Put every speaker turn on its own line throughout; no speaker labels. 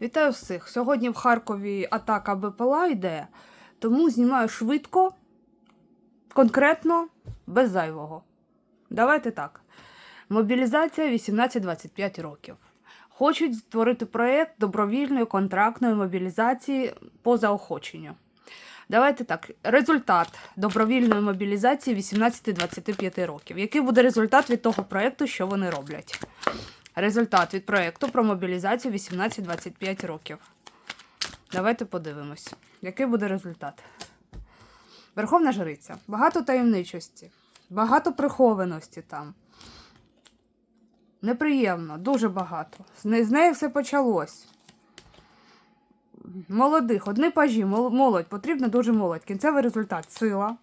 Вітаю всіх! Сьогодні в Харкові атака БПЛА йде, тому знімаю швидко, конкретно, без зайвого. Давайте так. Мобілізація 18-25 років. Хочуть створити проєкт добровільної контрактної мобілізації по заохоченню. Давайте так. Результат добровільної мобілізації 18-25 років. Який буде результат від того проєкту, що вони роблять? Результат від проєкту про мобілізацію 18-25 років. Давайте подивимось, який буде результат. Верховна Жриця. Багато таємничості, багато прихованості там. Неприємно, дуже багато. З неї все почалось. Молодих, одні пажі, молодь, потрібна дуже молодь. Кінцевий результат сила.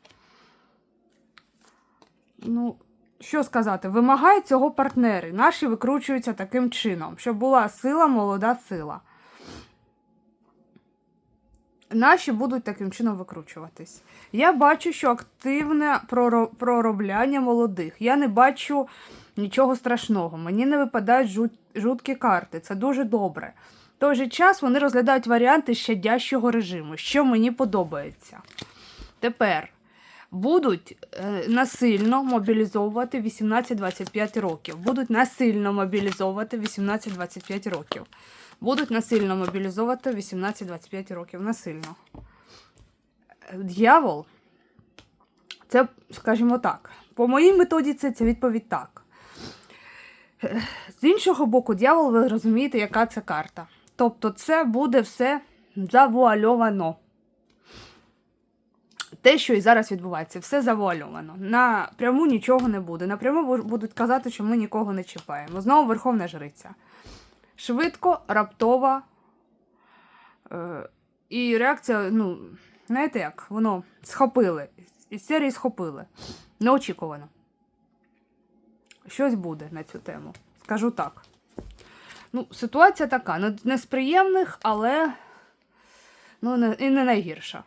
Ну, що сказати, вимагають цього партнери. Наші викручуються таким чином, щоб була сила, молода сила. Наші будуть таким чином викручуватись. Я бачу, що активне проробляння молодих. Я не бачу нічого страшного. Мені не випадають жуткі карти. Це дуже добре. В той же час вони розглядають варіанти щадящого режиму, що мені подобається. Тепер будуть е, насильно мобілізовувати 18-25 років. Будуть насильно мобілізовувати 18-25 років. Будуть насильно мобілізовувати 18-25 років. Насильно. Е, Д'явол, це, скажімо так, по моїй методіці це відповідь так. Е, З іншого боку, дьявол, ви розумієте, яка це карта. Тобто, це буде все завуальовано те, що і зараз відбувається, все завуальовано. Напряму нічого не буде. Напряму будуть казати, що ми нікого не чіпаємо. Знову Верховна Жриця. Швидко, раптова. Е, і реакція, ну, знаєте як, воно схопили. Із серії схопили. Неочікувано. Щось буде на цю тему. Скажу так. Ну, ситуація така, не з приємних, але ну, не, і не найгірша.